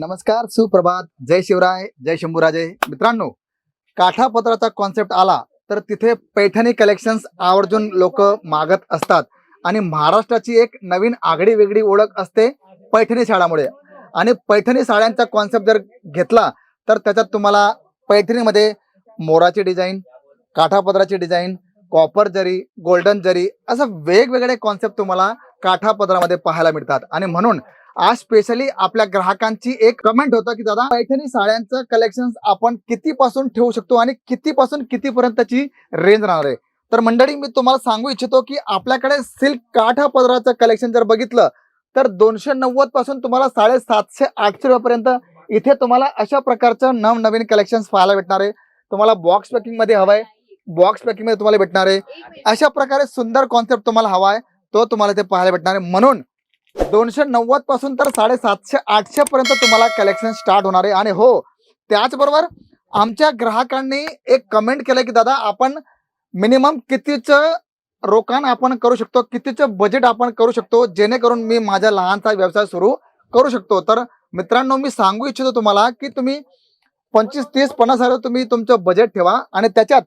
नमस्कार सुप्रभात. जय शिवराय जय शंभूराजे. मित्रांनो काठापत्राचा कॉन्सेप्ट आला तर तिथे पैठणी कलेक्शन्स आवर्जून लोक मागत असतात. आणि महाराष्ट्राची एक नवीन आगडी वेगळी ओळख असते पैठणी शाळामुळे. आणि पैठणी साड्यांचा कॉन्सेप्ट जर घेतला तर त्याच्यात तुम्हाला पैठणीमध्ये मोराची design काठापदराची design copper zari golden zari असं वेगवेगळे कॉन्सेप्ट तुम्हाला काठापदरामध्ये पाहायला मिळतात. आणि म्हणून आज स्पेशली आपल्या ग्राहकांची एक कमेंट होतं की दादा पैठणी साड्यांचं कलेक्शन आपण किती पासून ठेवू शकतो आणि किती पासून किती पर्यंतची रेंज राहणार आहे? तर मंडळी मी तुम्हाला सांगू इच्छितो की आपल्याकडे सिल्क काठा पदराचं कलेक्शन जर बघितलं तर दोनशे नव्वदपासून तुम्हाला साडेसातशे आठशे रुपयापर्यंत इथे तुम्हाला अशा प्रकारचं नवनवीन कलेक्शन पाहायला भेटणार आहे. तुम्हाला बॉक्स पॅकिंगमध्ये हवाय. बॉक्स पॅकिंगमध्ये तुम्हाला भेटणार आहे. अशा प्रकारे सुंदर कॉन्सेप्ट तुम्हाला हवा आहे तो तुम्हाला ते पाहायला भेटणार आहे. म्हणून दोनशे नव्वदपासून तर साडेसातशे आठशे पर्यंत तुम्हाला कलेक्शन स्टार्ट होणार आहे. आणि हो त्याचबरोबर आमच्या ग्राहकांनी एक कमेंट केलं की दादा आपण मिनिमम कितीच रोकाण आपण करू शकतो? कितीचं बजेट आपण करू शकतो? जेणेकरून मी माझ्या लहानसा व्यवसाय सुरू करू शकतो? तर मित्रांनो मी सांगू इच्छितो तुम्हाला की तुम्ही पंचवीस तीस पन्नास हजार तुम्ही तुमचं बजेट ठेवा. आणि त्याच्यात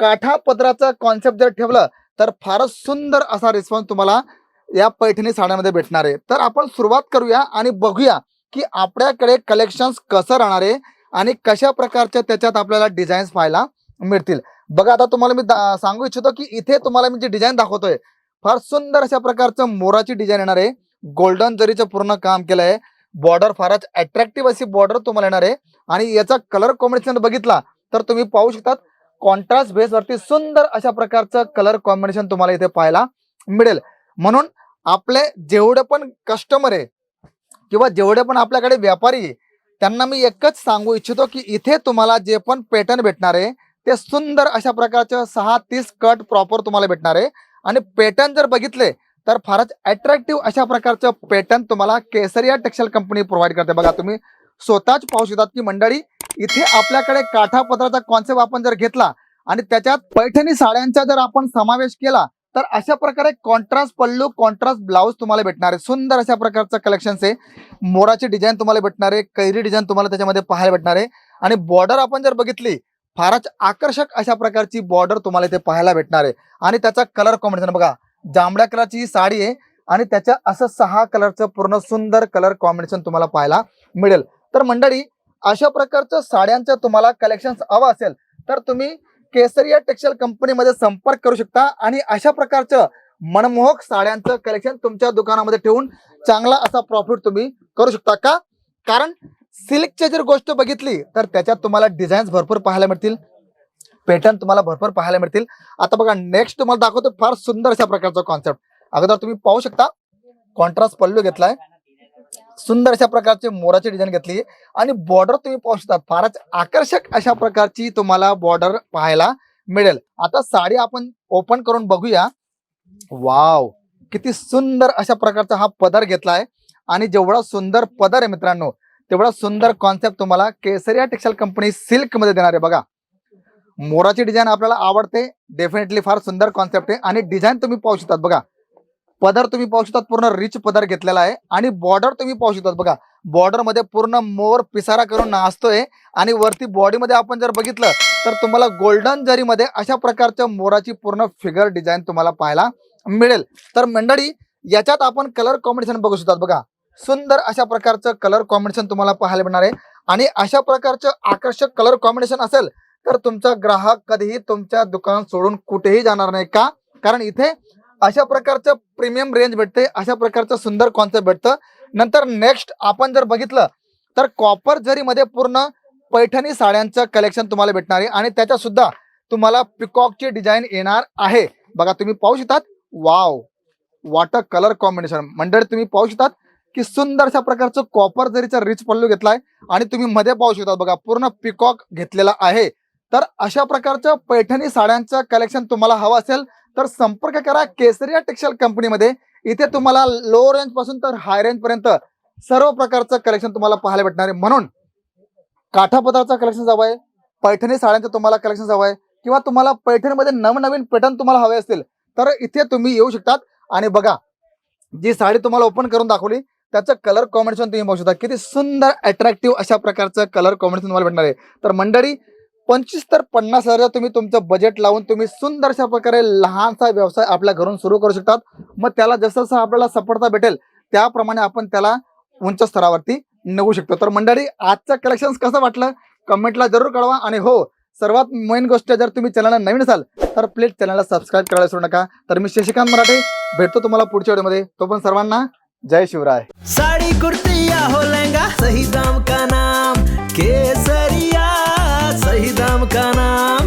काठापदराचं कॉन्सेप्ट जर ठेवलं तर फारच सुंदर असा रिस्पॉन्स तुम्हाला या पैठणी साड्यामध्ये भेटणार आहे. तर आपण सुरुवात करूया आणि बघूया की आपल्याकडे कलेक्शन्स कसं राहणार आहे आणि कशा प्रकारच्या त्याच्यात आपल्याला डिझाईन्स पाहायला मिळतील. बघा आता तुम्हाला मी सांगू इच्छितो की इथे तुम्हाला मी जे डिझाईन दाखवतोय फार सुंदर अशा प्रकारचं मोराची डिझाईन येणार आहे. गोल्डन जरीचं पूर्ण काम केलं आहे बॉर्डर फारच अट्रॅक्टिव्ह अशी बॉर्डर तुम्हाला येणार आहे. आणि याचा कलर कॉम्बिनेशन बघितला तर तुम्ही पाहू शकतात कॉन्ट्रास्ट बेसवरती सुंदर अशा प्रकारचं कलर कॉम्बिनेशन तुम्हाला इथे पाहायला मिळेल. म्हणून आपले जेवढे पण कस्टमर आहे किंवा जेवढे पण आपल्याकडे व्यापारी आहे त्यांना मी एकच सांगू इच्छितो की इथे तुम्हाला जे पण पॅटर्न भेटणार आहे ते सुंदर अशा प्रकारचं सहा तीस कट प्रॉपर तुम्हाला भेटणार आहे. आणि पॅटर्न जर बघितले तर फारच अट्रॅक्टिव्ह अशा प्रकारचं पॅटर्न तुम्हाला केसरिया टेक्सटाईल कंपनी प्रोव्हाइड करते. बघा तुम्ही स्वतःच पाहू शकतात की मंडळी इथे आपल्याकडे काठापत्राचा कॉन्सेप्ट आपण जर घेतला आणि त्याच्यात पैठणी साड्यांचा जर आपण समावेश केला तर अशा प्रकारे कॉन्ट्रास्ट पल्लू कॉन्ट्रास्ट ब्लाऊज तुम्हाला भेटणार आहे. सुंदर अशा प्रकारचं कलेक्शन आहे. मोराची डिझाईन तुम्हाला भेटणार आहे. कैरी डिझाईन तुम्हाला त्याच्यामध्ये पाहायला भेटणार आहे. आणि बॉर्डर आपण जर बघितली फारच आकर्षक अशा प्रकारची बॉर्डर तुम्हाला इथे पाहायला भेटणार आहे. आणि त्याचा कलर कॉम्बिनेशन बघा जांभळ्या कलरची ही साडी आहे. आणि त्याच्या असं सहा कलरचं पूर्ण सुंदर कलर कॉम्बिनेशन तुम्हाला पाहायला मिळेल. तर मंडळी अशा प्रकारचं साड्यांचं तुम्हाला कलेक्शन हवं असेल तर तुम्ही केसरिया टेक्सटाईल कंपनीमध्ये संपर्क करू शकता. आणि अशा प्रकारचं मनमोहक साड्यांचं कलेक्शन तुमच्या दुकानामध्ये ठेवून चांगला असा प्रॉफिट तुम्ही करू शकता का? कारण सिल्कची जर गोष्ट बघितली तर त्याच्यात तुम्हाला डिझाईन्स भरपूर पाहायला मिळतील. पॅटर्न तुम्हाला भरपूर पाहायला मिळतील. आता बघा नेक्स्ट तुम्हाला दाखवतो फार सुंदर अशा प्रकारचा कॉन्सेप्ट अगोदर तुम्ही पाहू शकता. कॉन्ट्रास्ट पल्लू घेतलाय. सुंदर अशा प्रकारचे मोराची डिझाईन घेतली. आणि बॉर्डर तुम्ही पाहू शकता फारच आकर्षक अशा प्रकारची तुम्हाला बॉर्डर पाहायला मिळेल. आता साडी आपण ओपन करून बघूया. वाव किती सुंदर अशा प्रकारचा हा पदर घेतलाय. आणि जेवढा सुंदर पदर आहे मित्रांनो तेवढा सुंदर कॉन्सेप्ट तुम्हाला केसरिया टेक्सटाईल कंपनी सिल्कमध्ये देणार आहे बघा. मोराची डिझाईन आपल्याला आवडते. डेफिनेटली फार सुंदर कॉन्सेप्ट आहे. आणि डिझाईन तुम्ही पाहू शकतात बघा. पदर तुम्ही पाहू शकतात पूर्ण रिच पदर घेतलेला आहे. आणि बॉर्डर तुम्ही पाहू शकतात. बघा बॉर्डरमध्ये पूर्ण मोर पिसारा करून नाचतोय आणि वरती बॉडीमध्ये आपण जर बघितलं तर तुम्हाला गोल्डन जरीमध्ये अशा प्रकारच्या मोराची पूर्ण फिगर डिझाईन तुम्हाला पाहायला मिळेल. तर मंडळी याच्यात आपण कलर कॉम्बिनेशन बघू शकतात. बघा सुंदर अशा प्रकारचं कलर कॉम्बिनेशन तुम्हाला पाहायला मिळणार आहे. आणि अशा प्रकारचं आकर्षक कलर कॉम्बिनेशन असेल तर तुमचा ग्राहक कधीही तुमच्या दुकान सोडून कुठेही जाणार नाही का? कारण इथे अशा प्रकारचं प्रीमियम रेंज भेटते अशा प्रकारचं सुंदर कॉन्सेप्ट भेटतं. नंतर नेक्स्ट आपण जर बघितलं तर कॉपर जरीमध्ये पूर्ण पैठणी साड्यांचं कलेक्शन तुम्हाला भेटणार आहे आणि त्याच्यात सुद्धा तुम्हाला पिकॉकची डिझाईन येणार आहे. बघा तुम्ही पाहू शकतात? वाव वॉटर कलर कॉम्बिनेशन मंडळी तुम्ही पाहू शकतात की सुंदर अशा प्रकारचं कॉपर जरीचा रिच पल्लू घेतलाय आणि तुम्ही मध्ये पाहू शकतात. बघा पूर्ण पिकॉक घेतलेला आहे. तर अशा प्रकारचं पैठणी साड्यांचं कलेक्शन तुम्हाला हवं असेल तर संपर्क करा केसरिया टेक्सटाईल कंपनीमध्ये. इथे तुम्हाला लो रेंजपासून तर हाय रेंज पर्यंत सर्व प्रकारचं कलेक्शन तुम्हाला पाहायला भेटणार आहे. म्हणून काठापत्राचं कलेक्शन हवं आहे पैठणी साड्यांचं तुम्हाला कलेक्शन हवं आहे किंवा तुम्हाला पैठणीमध्ये नवनवीन पॅटर्न तुम्हाला हवे असतील तर इथे तुम्ही येऊ शकतात. आणि बघा जी साडी तुम्हाला ओपन करून दाखवली त्याचं कलर कॉम्बिनेशन तुम्ही पाहू शकता. किती सुंदर अट्रॅक्टिव्ह अशा प्रकारचं कलर कॉम्बिनेशन तुम्हाला भेटणार आहे. तर मंडळी पंचवीस तर पन्नास हजार तुम्ही तुमचं बजेट लावून तुम्ही सुंदर अशा प्रकारे लहानसा व्यवसाय आपल्या घरून सुरू करू शकतात. मग त्याला जसं जसं आपल्याला सफळता भेटेल त्याप्रमाणे आपण त्याला उंच स्तरावरती नेऊ शकतो. तर मंडळी आजचं कलेक्शन कसं वाटलं? कमेंटला जरूर कळवा. आणि हो सर्वात मेन गोष्ट जर तुम्ही चॅनलला नवीन असाल तर प्लीज चॅनलला सबस्क्राईब करायला विसरू नका. तर मी शशिकांत मराठे भेटतो तुम्हाला पुढच्या व्हिडिओमध्ये तो पण सर्वांना जय शिवराय. साड़ी कुर्ती या हो लहंगा सही दाम का नाम? केसर കാണാം കാണാം